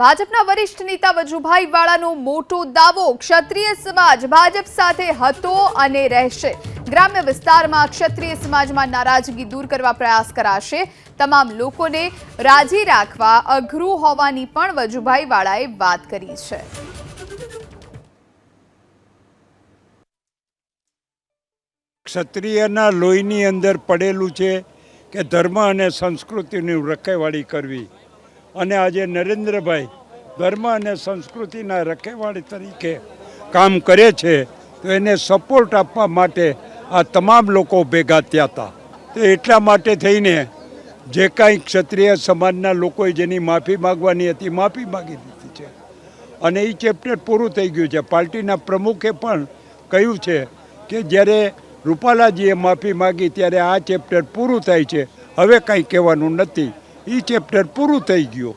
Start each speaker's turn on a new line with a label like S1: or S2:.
S1: ભાજપના વરિષ્ઠ નેતા વજુભાઈ વાળાનો મોટો દાવો ક્ષત્રિય સમાજ ભાજપ સાથે હતો અને રહેશે. ગ્રામ્ય વિસ્તારમાં ક્ષત્રિય સમાજમાં નારાજગી દૂર કરવા પ્રયાસ કરાશે. તમામ લોકોને રાજી રાખવા અઘરું હોવાની પણ વજુભાઈ વાળાએ વાત કરી છે.
S2: ક્ષત્રિયના લોહીની અંદર પડેલું છે કે ધર્મ અને સંસ્કૃતિની રખેવાળી કરવી. અને આજે નરેન્દ્રભાઈ ધર્મ અને સંસ્કૃતિના રખેવાળી તરીકે કામ કરે છે, તો એને સપોર્ટ આપવા માટે આ તમામ લોકો ભેગા થયા હતા. તો એટલા માટે થઈને જે કાંઈ ક્ષત્રિય સમાજના લોકોએ જેની માફી માગવાની હતી, માફી માગી દીધી છે. અને એ ચેપ્ટર પૂરું થઈ ગયું છે. પાર્ટીના પ્રમુખે પણ કહ્યું છે કે જ્યારે રૂપાલાજીએ માફી માગી ત્યારે આ ચેપ્ટર પૂરું થાય છે. હવે કંઈ કહેવાનું નથી. એ ચેપ્ટર પૂરું થઈ ગયું.